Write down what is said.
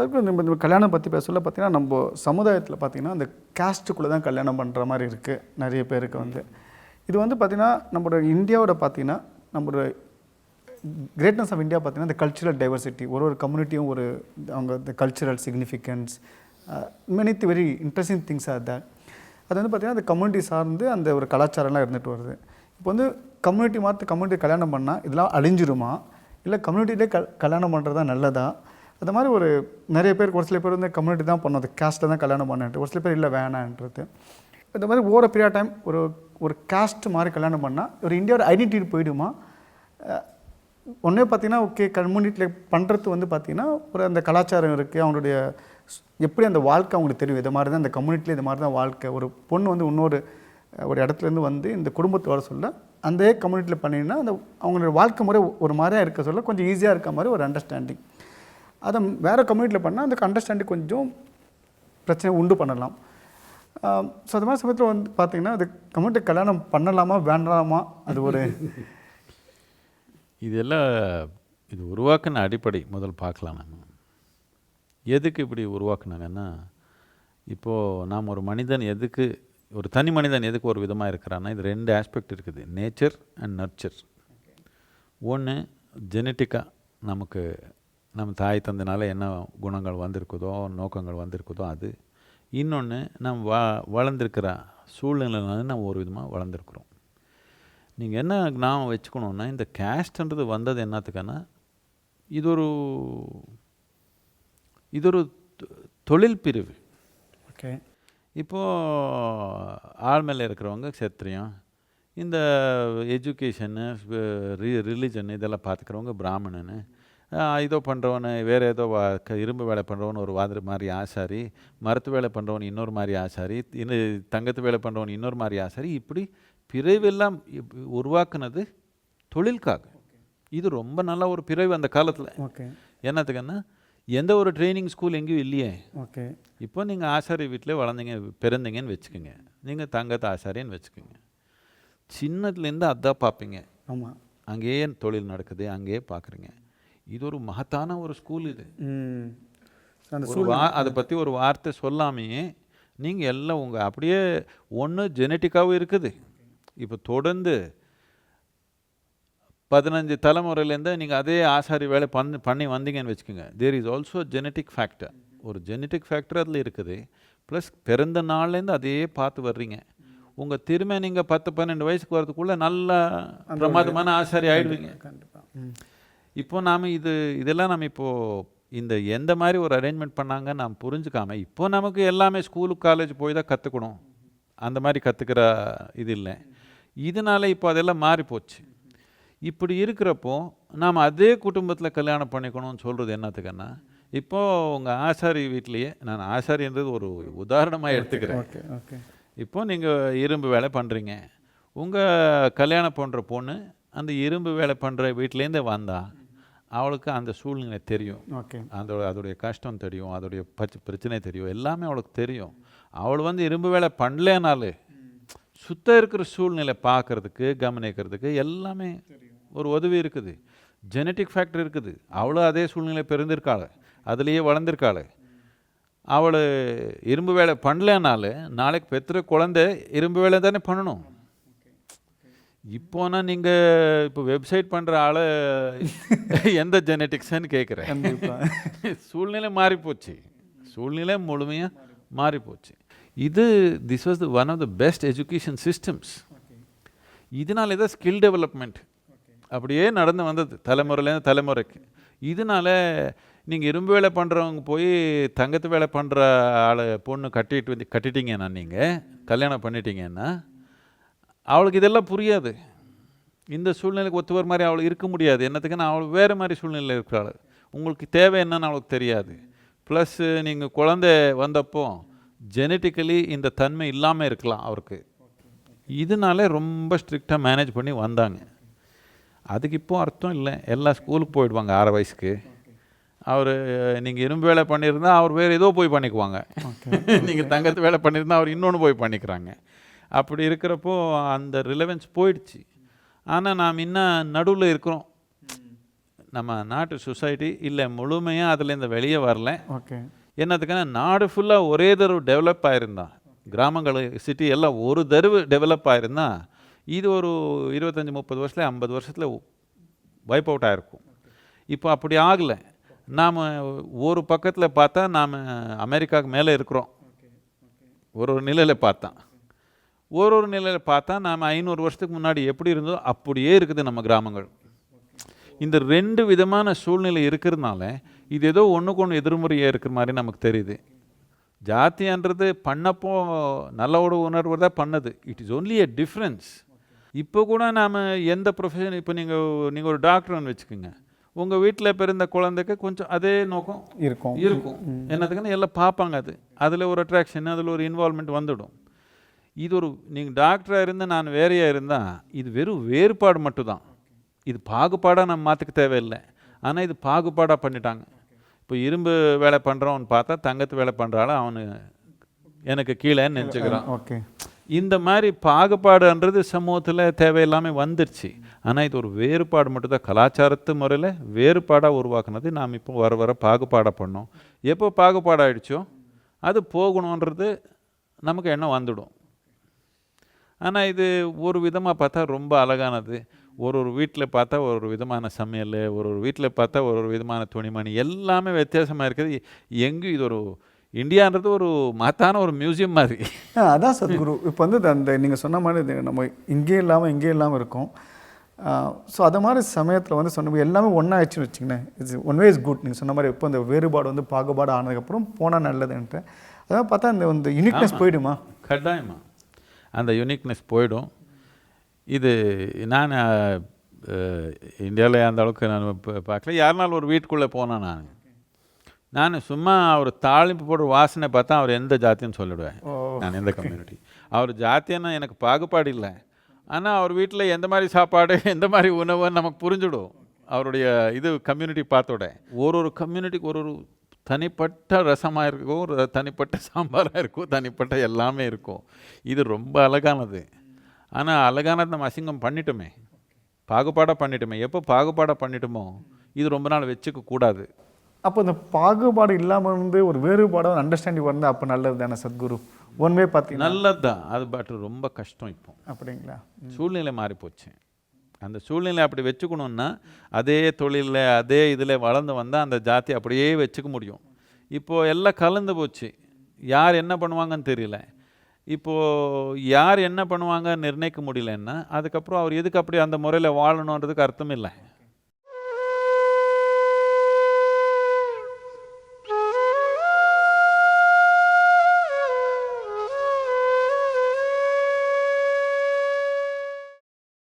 அதுக்கு நம்ம இந்த கல்யாணம் பற்றி பேசல பார்த்தீங்கன்னா நம்ம சமுதாயத்தில் பார்த்தீங்கன்னா அந்த காஸ்ட்டுக்குள்ளே தான் கல்யாணம் பண்ணுற மாதிரி இருக்குது நிறைய பேருக்கு வந்து. இது வந்து பார்த்திங்கன்னா நம்மளோட இந்தியாவோட பார்த்திங்கன்னா நம்மளோட கிரேட்னஸ் ஆஃப் இந்தியா பார்த்தீங்கன்னா இந்த கல்ச்சுரல் டைவர்சிட்டி ஒரு ஒரு கம்யூனிட்டியும் ஒரு அவங்க இந்த cultural significance many very interesting things are that அது வந்து பார்த்திங்கன்னா அந்த கம்யூனிட்டி சார்ந்து அந்த ஒரு கலாச்சாரம்லாம் இருந்துட்டு வருது. இப்போ வந்து கம்யூனிட்டி மாற்று கம்யூனிட்டி கல்யாணம் பண்ணால் இதெல்லாம் அழிஞ்சிருமா? இல்லை கம்யூனிட்டிலே கல் கல்யாணம் பண்ணுறது தான் நல்லதாக அந்த மாதிரி ஒரு நிறைய பேர் ஒரு சில பேர் வந்து கம்யூனிட்டி தான் பண்ணோம் அது கேஸ்ட்டில் தான் கல்யாணம் பண்ணன்ட்டு. ஒரு சில பேர் இல்லை வேணான்றது. இந்த மாதிரி ஓவர பீரியட் டைம் ஒரு ஒரு காஸ்ட் மாதிரி கல்யாணம் பண்ணால் ஒரு இந்தியாவோட ஐடென்டிட்டி போயிடுமா? ஒன்றே பார்த்தீங்கன்னா ஓகே கம்யூனிட்டியில் பண்ணுறது வந்து பார்த்தீங்கன்னா ஒரு அந்த கலாச்சாரம் இருக்குது அவங்களுடைய எப்படி அந்த வாழ்க்கை அவங்களுக்கு தெரியும்? இது மாதிரி தான் அந்த கம்யூனிட்டியில் இது மாதிரி தான் வாழ்க்கை. ஒரு பொண்ணு வந்து இன்னொரு ஒரு இடத்துலேருந்து வந்து இந்த குடும்பத்தை வர சொல்ல அந்த கம்யூனிட்டியில் பண்ணிங்கன்னா அந்த அவங்களுடைய வாழ்க்கை முறை ஒரு மாதிரியாக இருக்க சொல்ல கொஞ்சம் ஈஸியாக இருக்க மாதிரி ஒரு அண்டர்ஸ்டாண்டிங் அதை வேறு கம்யூனிட்டியில் பண்ணால் அந்த அண்டர்ஸ்டாண்டிங் கொஞ்சம் பிரச்சனை உண்டு பண்ணலாம். ஸோ அது மாதிரி சமயத்தில் வந்து பார்த்தீங்கன்னா அது கம்யூனிட்டி கல்யாணம் பண்ணலாமா வேண்டாமா? அது ஒரு இதெல்லாம் இது உருவாக்கின அடிப்படை முதல் பார்க்கலாம் நம்ம. எதுக்கு இப்படி உருவாக்குனாங்கன்னா இப்போது நாம் ஒரு மனிதன் எதுக்கு ஒரு தனி மனிதன் எதுக்கு ஒரு விதமாக இருக்கிறான்னா இது ரெண்டு ஆஸ்பெக்ட் இருக்குது. நேச்சர் அண்ட் நர்ச்சர் ஒன்று ஜெனட்டிக்காக நமக்கு நம்ம தாய் தந்தனால என்ன குணங்கள் வந்திருக்குதோ நோக்கங்கள் வந்திருக்குதோ அது. இன்னொன்று நம்ம வா வளர்ந்துருக்கிற சூழ்நிலைனால நம்ம ஒரு விதமாக வளர்ந்துருக்குறோம். நீங்கள் என்ன ஞாபகம் வச்சுக்கணுன்னா இந்த கேஸ்ட்ன்றது வந்தது என்னத்துக்குன்னா இது ஒரு இது ஒரு தொழில் பிரிவு. ஓகே. இப்போது ஆள் மேலே இருக்கிறவங்க சத்திரியம் இந்த எஜுகேஷனு ரிலிஜன் இதெல்லாம் பார்த்துக்கிறவங்க பிராமணனு இதோ பண்ணுறவனு வேறு ஏதோ இரும்பு வேலை பண்ணுறவன் ஒரு வாதிர மாதிரி ஆசாரி மரத்து வேலை பண்ணுறவன் இன்னொரு மாதிரி ஆசாரி இன்னும் தங்கத்து வேலை பண்ணுறவன் இன்னொரு மாதிரி ஆசாரி இப்படி பிறவெல்லாம் உருவாக்குனது தொழிலுக்காக இது ரொம்ப நல்ல ஒரு பிறவி அந்த காலத்தில். ஓகே. என்னத்துக்குன்னா எந்த ஒரு ட்ரைனிங் ஸ்கூல் எங்கேயும் இல்லையே. ஓகே. இப்போ நீங்கள் ஆசாரி வீட்டில் வளர்ந்தீங்க பிறந்தீங்கன்னு வச்சுக்கோங்க. நீங்கள் தங்கத்து ஆசாரின்னு வச்சுக்கோங்க. சின்னதுலேருந்து அதான் பார்ப்பீங்க ஆமாம் அங்கேயே தொழில் நடக்குது அங்கேயே பார்க்குறீங்க இது ஒரு மகத்தான ஒரு ஸ்கூல் இது. அதை பற்றி ஒரு வார்த்தை சொல்லாமையே நீங்கள் எல்லாம் உங்கள் அப்படியே ஒன்று ஜெனட்டிக்காகவும் இருக்குது. இப்போ தொடர்ந்து பதினஞ்சு தலைமுறையிலேருந்து நீங்கள் அதே ஆசாரி வேலை பண்ணி பண்ணி வந்தீங்கன்னு வச்சுக்கோங்க. There is also genetic factor ஒரு ஜெனட்டிக் ஃபேக்டர் அதில் இருக்குது. ப்ளஸ் பிறந்த நாள்லேருந்து அதே பார்த்து வர்றீங்க. உங்கள் திரும்ப நீங்கள் பத்து பன்னெண்டு வயசுக்கு வரதுக்குள்ளே நல்ல பிரமாதமான ஆசாரி ஆயிடுவீங்க. கண்டிப்பாக ம் இப்போ நாம் இது இதெல்லாம் நம்ம இப்போது இந்த எந்த மாதிரி ஒரு அரேஞ்ச்மெண்ட் பண்ணாங்க நாம் புரிஞ்சுக்காம இப்போ நமக்கு எல்லாமே ஸ்கூலுக்கு காலேஜ் போய் தான் கற்றுக்கணும் அந்த மாதிரி கற்றுக்கிற இது இல்லை. இதனால இப்போ அதெல்லாம் மாறி போச்சு. இப்படி இருக்கிறப்போ நாம் அதே குடும்பத்தில் கல்யாணம் பண்ணிக்கணும்னு சொல்கிறது என்னத்துக்குன்னா இப்போது உங்கள் ஆசாரி வீட்லேயே நான் ஆசாரின்றது ஒரு உதாரணமாக எடுத்துக்கிறேன். ஓகே ஓகே இப்போ நீங்கள் இரும்பு வேலை பண்ணுறீங்க உங்கள் கல்யாணம் பண்ணுற பொண்ணு அந்த இரும்பு வேலை பண்ணுற வீட்டிலேருந்து வந்தா அவளுக்கு அந்த சூழ்நிலை தெரியும். ஓகே அதோட அதோடைய கஷ்டம் தெரியும் அதோடைய பச்ச பிரச்சனை தெரியும். எல்லாமே அவளுக்கு தெரியும். அவள் வந்து இரும்பு வேலை பண்ணலேனாலும் சுத்த இருக்கிற சூழ்நிலை பார்க்கறதுக்கு கவனிக்கிறதுக்கு எல்லாமே ஒரு உதவி இருக்குது. ஜெனட்டிக் ஃபேக்டர் இருக்குது. அவளும் அதே சூழ்நிலை பிறந்திருக்காள் அதுலேயே வளர்ந்துருக்காள். அவள் இரும்பு வேலை பண்ணலனாலும் நாளைக்கு பெற்ற குழந்தை இரும்பு வேலை தானே பண்ணணும். இப்போனா நீங்கள் இப்போ வெப்சைட் பண்ணுற ஆளை எந்த ஜெனட்டிக்ஸ்ன்னு கேட்குறேன் சூழ்நிலை மாறி போச்சு சூழ்நிலை முழுமையாக மாறி போச்சு இது this was the one of the best education systems இதனால தான் ஸ்கில் டெவலப்மெண்ட் அப்படியே நடந்து வந்தது தலைமுறையிலேருந்து தலைமுறைக்கு. இதனால நீங்கள் இரும்பு வேலை பண்ணுறவங்க போய் தங்கத்து வேலை பண்ணுற ஆளை பொண்ணு கட்டிட்டு வந்து கட்டிட்டீங்கன்னா நீங்கள் கல்யாணம் பண்ணிட்டீங்கன்னா அவளுக்கு இதெல்லாம் புரியாது. இந்த சூழ்நிலைக்கு ஒத்துவர் மாதிரி அவள் இருக்க முடியாது. என்னத்துக்குன்னா அவள் வேறு மாதிரி சூழ்நிலையில் இருக்கிறாள். உங்களுக்கு தேவை என்னன்னு அவளுக்கு தெரியாது. ப்ளஸ் நீங்கள் குழந்தை வந்தப்போ ஜெனட்டிக்கலி இந்த தன்மை இல்லாமல் இருக்கலாம் அவருக்கு. இதனால ரொம்ப ஸ்ட்ரிக்டாக மேனேஜ் பண்ணி வந்தாங்க. அதுக்கு இப்போ அர்த்தம் இல்லை. எல்லாம் ஸ்கூலுக்கு போயிடுவாங்க ஆறு வயசுக்கு. அவர் நீங்கள் இரும்பு வேலை பண்ணியிருந்தா அவர் வேறு ஏதோ போய் பண்ணிக்குவாங்க. நீங்கள் தங்கத்து வேலை பண்ணியிருந்தா அவர் இன்னொன்று போய் பண்ணிக்கிறாங்க. அப்படி இருக்கிறப்போ அந்த ரிலவென்ஸ் போயிடுச்சு. ஆனால் நாம் இன்னும் நடுவில் இருக்கிறோம். நம்ம நாட்டு சொசைட்டி இல்லை முழுமையாக அதுலேருந்து வெளியே வரல. ஓகே. என்னத்துக்குன்னா நாடு ஃபுல்லாக ஒரே தடவை டெவலப் ஆயிருந்தா கிராமங்கள் சிட்டி எல்லாம் ஒரு தடவை டெவலப் ஆயிருந்தா இது ஒரு இருபத்தஞ்சி முப்பது வருஷத்துல ஐம்பது வருஷத்தில் வைப் அவுட் ஆயிருக்கும். இப்போ அப்படி ஆகலை. நாம் ஒரு பக்கத்தில் பார்த்தா நாம் அமெரிக்காவுக்கு மேலே இருக்கிறோம். ஒரு ஒரு நிலையில் பார்த்தா. ஒரு ஒரு நிலையில் பார்த்தா நாம் ஐநூறு வருஷத்துக்கு முன்னாடி எப்படி இருந்தோ அப்படியே இருக்குது நம்ம கிராமங்கள். இந்த ரெண்டு விதமான சூழ்நிலை இருக்கிறதுனால இது ஏதோ ஒன்றுக்கு ஒன்று எதிர்மறையாக இருக்கிற மாதிரி நமக்கு தெரியுது. ஜாத்தியான்றது பண்ணப்போ நல்லோட உணர்வு தான் பண்ணது. It is only a difference இப்போ கூட நாம் எந்த ப்ரொஃபஷன் இப்போ நீங்கள் நீங்கள் ஒரு டாக்டர்னு வச்சுக்கோங்க. உங்கள் வீட்டில் பிறந்த குழந்தைக்கு கொஞ்சம் அதே நோக்கம் இருக்கும். இருக்கும். என்னதுக்குன்னு எல்லாம் பார்ப்பாங்க அது. அதில் ஒரு அட்ராக்ஷன் அதில் ஒரு இன்வால்மெண்ட் வந்துடும். இது ஒரு நீங்கள் டாக்டராக இருந்து நான் வேறையாக இருந்தால் இது வெறும் வேறுபாடு மட்டும்தான். இது பாகுபாடாக நம்ம மாற்றுக்க தேவையில்லை. ஆனால் இது பாகுபாடாக பண்ணிட்டாங்க. இப்போ இரும்பு வேலை பண்ணுறவன் பார்த்தா தங்கத்து வேலை பண்ணுறாலும் அவனு எனக்கு கீழே நினச்சிக்கிறான். ஓகே. இந்த மாதிரி பாகுபாடுன்றது சமூகத்தில் தேவையில்லாமல் வந்துருச்சு. ஆனால் இது ஒரு வேறுபாடு மட்டும்தான். கலாச்சாரத்து முறையில் வேறுபாடாக உருவாக்குனது நாம் இப்போ வர வர பாகுபாடாக பண்ணோம். எப்போ பாகுபாடாயிடுச்சோ அது போகணுன்றது நமக்கு எண்ணம் வந்துடும். ஆனால் இது ஒரு விதமாக பார்த்தா ரொம்ப அழகானது. ஒரு ஒரு வீட்டில் பார்த்தா ஒரு ஒரு விதமான சமையல் ஒரு ஒரு வீட்டில் பார்த்தா ஒரு ஒரு விதமான துணிமணி எல்லாமே வித்தியாசமாக இருக்குது. எங்கேயும் இது ஒரு இந்தியான்றது ஒரு மகத்தான ஒரு மியூசியம் மாதிரி. அதான் சத்குரு. இப்போ வந்து அந்த நீங்கள் சொன்ன மாதிரி நம்ம இங்கேயும் இல்லாமல் இங்கேயும் இல்லாமல் இருக்கும். ஸோ அது மாதிரி சமயத்தில் வந்து சொன்ன எல்லாமே ஒன்றா ஆயிடுச்சுன்னு வச்சிங்களேன் it's one way is good நீங்கள் சொன்ன மாதிரி இப்போ இந்த வேறுபாடு வந்து பாகுபாடு ஆனதுக்கப்புறம் போனால் நல்லதுன்ட்டு. அதான் பார்த்தா இந்த இந்த யூனிக்னஸ் போயிடுமா? கட்டாயமா. அந்த யூனிக்னஸ் போயிடும். இது நான் இந்தியாவில் அந்த அளவுக்கு நான் பார்க்கல. யாருனாலும் ஒரு வீட்டுக்குள்ளே போனேன் நான். நான் சும்மா அவர் தாளிப்பு போடுற வாசனை பார்த்தா அவர் எந்த ஜாத்தின்னு சொல்லிடுவேன். நான் எந்த கம்யூனிட்டி அவர் ஜாத்தியன்னா எனக்கு பாகுபாடு இல்லை. ஆனால் அவர் வீட்டில் எந்த மாதிரி சாப்பாடு எந்த மாதிரி உணவுன்னு நமக்கு புரிஞ்சிடும். அவருடைய இது கம்யூனிட்டி பார்த்தோட. ஒரு ஒரு கம்யூனிட்டிக்கு ஒரு ஒரு தனிப்பட்ட ரசமாக இருக்கும் தனிப்பட்ட சாம்பாராக இருக்கும் தனிப்பட்ட எல்லாமே இருக்கும். இது ரொம்ப அழகானது. ஆனால் அழகானது நம்ம அசிங்கம் பண்ணிட்டோமே. பாகுபாடாக பண்ணிட்டோமே. எப்போ பாகுபாடாக பண்ணிட்டோமோ இது ரொம்ப நாள் வச்சுக்க கூடாது. அப்போ இந்த பாகுபாடு இல்லாமல் இருந்து ஒரு வேறுபாடாக அண்டர்ஸ்டாண்டிங் வந்து அப்போ நல்லது தானே சத்குரு? ஒன் வே பார்த்தீங்கன்னா நல்லது தான் அது பட் ரொம்ப கஷ்டம் இப்போ. அப்படிங்களா? சூழ்நிலை மாறி போச்சு அந்த சூழ்நிலை அப்படி வச்சுக்கணுன்னா அதே தொழிலில் அதே இதில் வளர்ந்து வந்தால் அந்த ஜாதி அப்படியே வச்சுக்க முடியும். இப்போது எல்லாம் கலந்து போச்சு. யார் என்ன பண்ணுவாங்கன்னு தெரியல. இப்போது யார் என்ன பண்ணுவாங்க நிர்ணயிக்க முடியலன்னா அதுக்கப்புறம் அவர் எதுக்கு அப்படி அந்த முறையில் வாழணுன்றதுக்கு அர்த்தம் இல்லை.